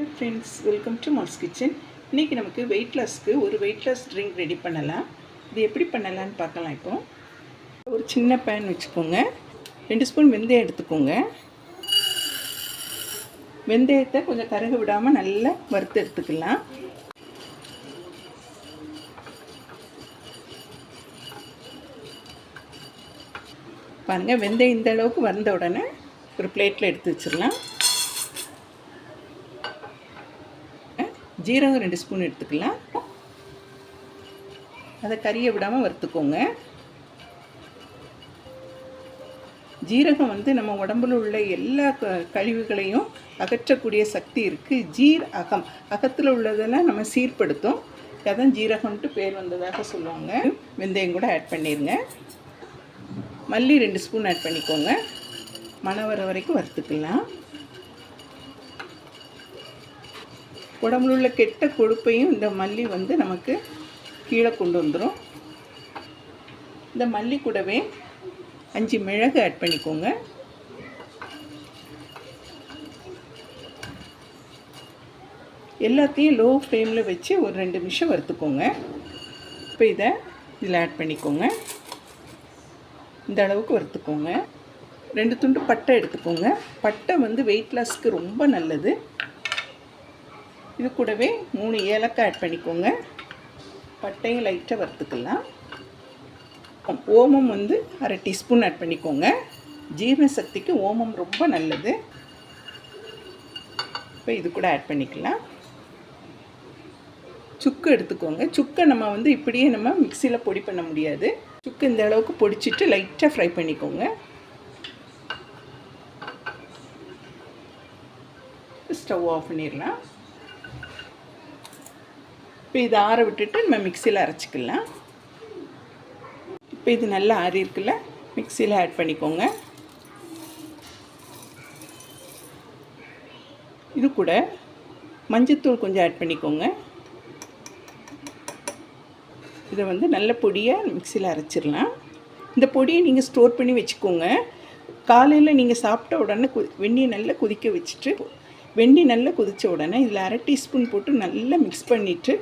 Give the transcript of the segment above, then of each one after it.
Hello friends welcome to Mal's kitchen இன்றைக்கி நமக்கு wait லாஸ்க்கு ஒரு வெயிட் லாஸ் ட்ரிங்க் ரெடி பண்ணலாம். இது எப்படி பண்ணலான்னு பார்க்கலாம் இப்போ. ஒரு சின்ன பேன் வச்சுக்கோங்க. ரெண்டு ஸ்பூன் வெந்தயம் எடுத்துக்கோங்க. வெந்தயத்தை கொஞ்சம் கருக விடாமல் நல்லா வறுத்து எடுத்துக்கலாம். பாருங்கள் வெந்தயம் இந்த அளவுக்கு வந்த உடனே ஒரு பிளேட்டில் எடுத்து வச்சிடலாம். ஜீரகம் ரெண்டு ஸ்பூன் எடுத்துக்கலாம். அதை கறியை விடாமல் வறுத்துக்கோங்க. ஜீரகம் வந்து நம்ம உடம்புல உள்ள எல்லா க- கழிவுகளையும் அகற்றக்கூடிய சக்தி இருக்குது ஜீர் அகம் அகத்தில் உள்ளதெல்லாம் நம்ம சீர்படுத்தும். அதான் ஜீரகம்ன்ட்டு பேர் வந்ததாக சொல்லுவாங்க. வெந்தயம் கூட ஆட் பண்ணிடுங்க மல்லி ரெண்டு ஸ்பூன் ஆட் பண்ணிக்கோங்க. மணம் வர வரைக்கும் வறுத்துக்கலாம். உடம்புல உள்ள கெட்ட கொழுப்பையும் இந்த மல்லி வந்து நமக்கு கீழே கொண்டு வந்துடும் இந்த மல்லி கூடவே அஞ்சு மிளகு ஆட் பண்ணிக்கோங்க. எல்லாத்தையும் லோ ஃப்ளேமில் வச்சு ஒரு ரெண்டு நிமிஷம் வறுத்துக்கோங்க. இப்போ இதை இதில் ஆட் பண்ணிக்கோங்க. இந்த அளவுக்கு வறுத்துக்கோங்க. ரெண்டு துண்டு பட்டை எடுத்துக்கோங்க. பட்டை வந்து வெயிட் லாஸ்க்கு ரொம்ப நல்லது. இது கூடவே மூணு ஏலக்காய் ஆட் பண்ணிக்கோங்க. பட்டையும் லைட்டாக வறுத்துக்கலாம். ஓமம் வந்து அரை டீஸ்பூன் ஆட் பண்ணிக்கோங்க. ஜீரண சக்திக்கு ஓமம் ரொம்ப நல்லது. இப்போ இது கூட ஆட் பண்ணிக்கலாம். சுக்கு எடுத்துக்கோங்க. சுக்கை நம்ம வந்து இப்படியே நம்ம மிக்சியில் பொடி பண்ண முடியாது. சுக்கு இந்த அளவுக்கு பொடிச்சிட்டு லைட்டாக ஃப்ரை பண்ணிக்கோங்க. ஸ்டவ் ஆஃப் பண்ணிடலாம். இப்போ இதை ஆற விட்டுட்டு நம்ம மிக்சியில் அரைச்சிக்கலாம். இப்போ இது நல்லா ஆறி இருக்குல்ல மிக்சியில் ஆட் பண்ணிக்கோங்க. இது கூட மஞ்சத்தூள் கொஞ்சம் ஆட் பண்ணிக்கோங்க. இதை வந்து நல்ல பொடியாக மிக்சியில் அரைச்சிடலாம். இந்த பொடியை நீங்கள் ஸ்டோர் பண்ணி வச்சுக்கோங்க. காலையில் நீங்கள் சாப்பிட்ட உடனே கு வெந்நியை நல்லா கொதிக்க வச்சுட்டு வெந்நி நல்லா கொதித்த உடனே இதில் அரை டீஸ்பூன் போட்டு நல்லா மிக்ஸ் பண்ணிவிட்டு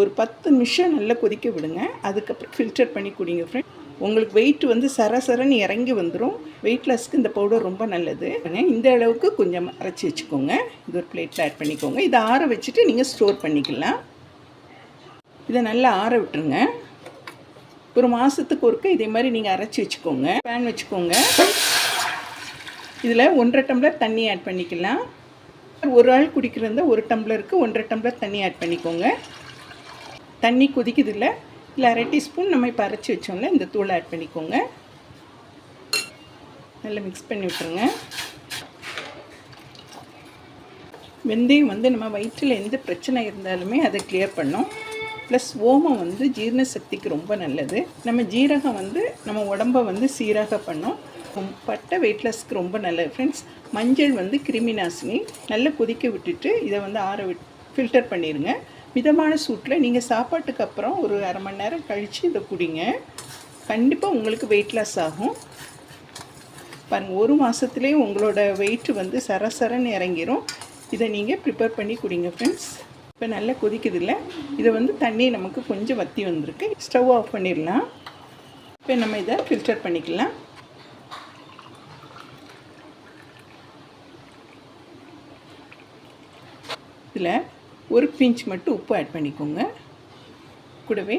ஒரு பத்து நிமிஷம் நல்லா கொதிக்க விடுங்க. அதுக்கப்புறம் ஃபில்டர் பண்ணி குடிங்க ஃப்ரெண்ட் உங்களுக்கு வெயிட் வந்து சரசரன்னு இறங்கி வந்துடும் வெயிட் லாஸ்க்கு இந்த பவுடர் ரொம்ப நல்லது. இந்த அளவுக்கு கொஞ்சம் அரைச்சி வச்சுக்கோங்க. இது ஒரு பிளேட்டில் ஆட் பண்ணிக்கோங்க. இதை ஆற வச்சுட்டு நீங்கள் ஸ்டோர் பண்ணிக்கலாம். இதை நல்லா ஆற விட்டுருங்க. ஒரு மாதத்துக்கு ஒருக்க இதே மாதிரி நீங்கள் அரைச்சி வச்சுக்கோங்க. பேன் வச்சுக்கோங்க. இதில் ஒன்றரை டம்ளர் தண்ணி ஆட் பண்ணிக்கலாம். ஒரு ஆள் குடிக்கிறதா ஒரு டம்ளருக்கு ஒன்றரை டம்ளர் தண்ணி ஆட் பண்ணிக்கோங்க. தண்ணி கொதிக்குது இல்லை இல்லை அரை டீஸ்பூன் நம்ம இப்போ அரைச்சி வச்சோம்ல இந்த தூளை ஆட் பண்ணிக்கோங்க. நல்லா மிக்ஸ் பண்ணி விட்டுருங்க. வெந்தயம் வந்து நம்ம வயிற்றில் எந்த பிரச்சனை இருந்தாலுமே அதை கிளியர் பண்ணும். ப்ளஸ் ஓமம் வந்து ஜீரண சக்திக்கு ரொம்ப நல்லது. நம்ம ஜீரகம் வந்து நம்ம உடம்பை வந்து சீராக பண்ணும். உம், பட்டை வெயிட் லாஸ்க்கு ரொம்ப நல்லது. ஃப்ரெண்ட்ஸ் மஞ்சள் வந்து கிருமி நாசினி நல்லா கொதிக்க விட்டுட்டு இதை வந்து ஆற விட் ஃபில்டர் பண்ணிடுங்க மிதமான சூட்டில் நீங்கள் சாப்பாட்டுக்கு அப்புறம் ஒரு அரை மணி நேரம் கழித்து இதை குடிங்க. கண்டிப்பாக உங்களுக்கு வெயிட் லாஸ் ஆகும். பாருங்கள் ஒரு மாதத்துலேயே உங்களோட வெயிட் வந்து சரசரன்னு இறங்கிரும். இதை நீங்கள் ப்ரிப்பேர் பண்ணி குடிங்க ஃப்ரெண்ட்ஸ் இப்போ நல்லா கொதிக்குது இல்லை? இதை வந்து தண்ணி நமக்கு கொஞ்சம் வத்தி வந்திருக்கு. ஸ்டவ் ஆஃப் பண்ணிடலாம். இப்போ நம்ம இதை ஃபில்டர் பண்ணிக்கலாம். இதில் ஒரு பிஞ்ச் மட்டும் உப்பு ஆட் பண்ணிக்கோங்க. கூடவே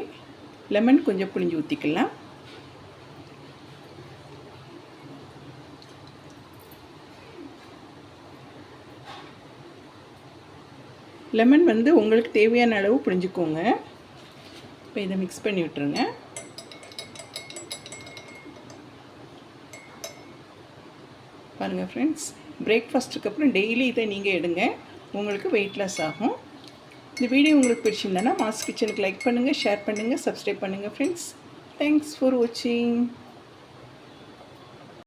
லெமன் கொஞ்சம் புளிஞ்சு ஊற்றிக்கலாம் லெமன் வந்து உங்களுக்கு தேவையான அளவு புரிஞ்சுக்கோங்க இப்போ இதை மிக்ஸ் பண்ணி விட்டுருங்க. பாருங்கள் ஃப்ரெண்ட்ஸ் பிரேக்ஃபாஸ்ட்டுக்கு அப்புறம் டெய்லி இதை நீங்கள் எடுங்க. உங்களுக்கு வெயிட் லாஸ் ஆகும். இந்த வீடியோ உங்களுக்கு பிடிச்சிருந்தேன்னா மாஸ் கிச்சனுக்கு லைக் பண்ணுங்கள் ஷேர் பண்ணுங்கள் சப்ஸ்கிரைப் பண்ணுங்கள் ஃப்ரெண்ட்ஸ் தேங்க்ஸ் ஃபார் வாட்சிங்